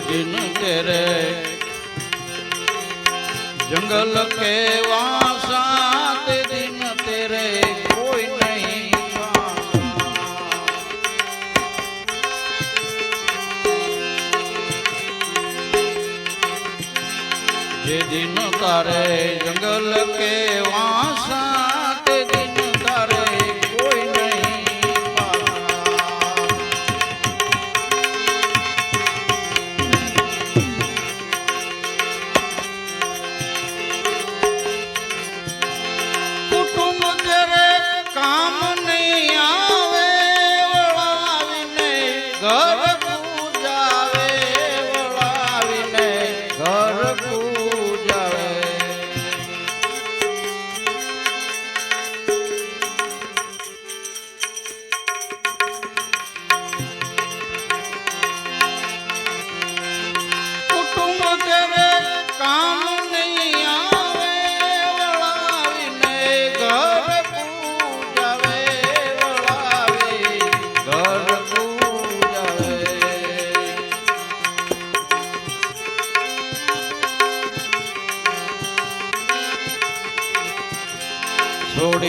દિન તેરે જંગલ કે વાસા તે દિન તેરે કોઈ નહીં જે દિન તારે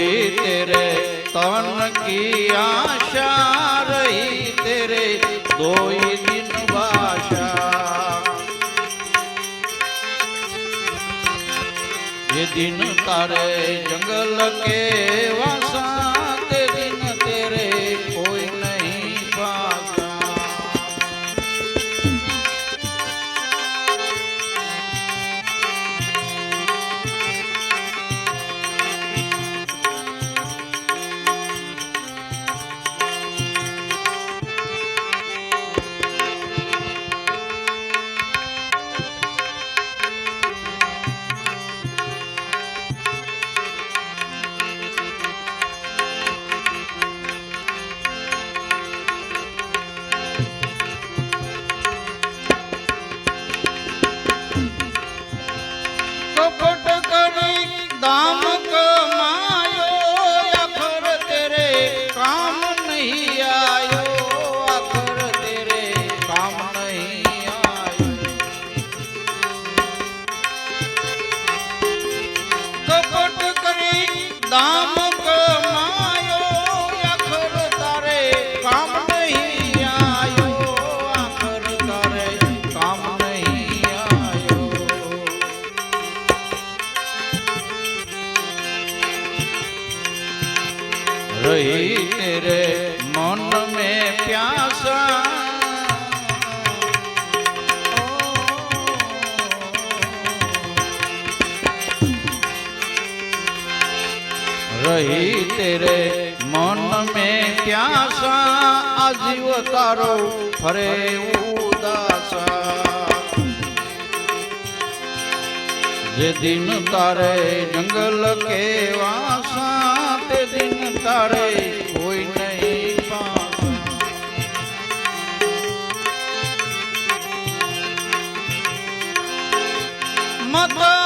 छोड़ी तेरे तन की आशा रही तेरे दो ही दिन बाशा ये दिन तारे जंगल के वासा रही तेरे मन में प्यासा। रही तेरे मन में प्यासा। आजीव तारो फरे उदासा। जे दिन तारे जंगल के মতো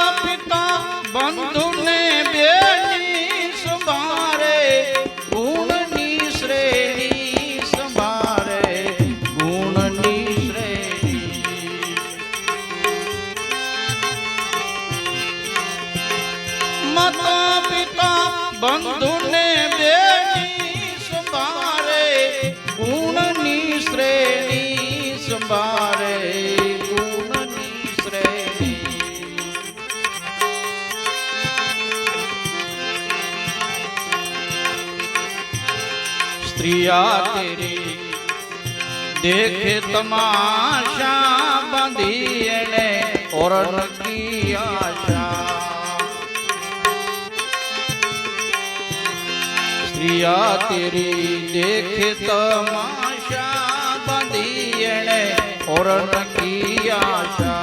સ્ત્રીયા તેરી, દેખે તમાશા બાંધી એને ઓરણ की આશા स्त्रिया તેરી, દેખે તમાશા બાંધી એને ઓરણ की આશા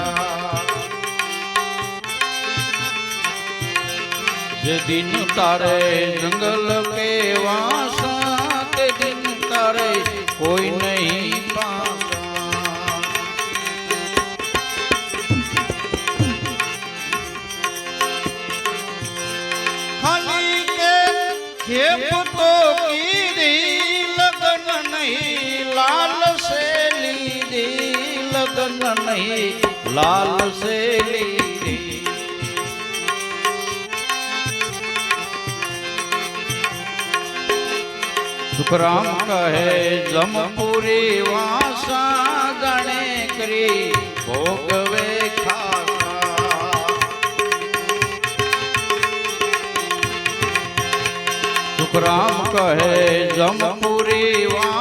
જે દિન તારે જંગલ ખેપ તો કીધી લગન નહીં, લાલ સે લીધી લગન નહીં, લાલ સે લીધી સુખરામ કહે, જમપુરી વાસા ગણે કરી, ભોગવે પ્રામ કહે જમપુરી વા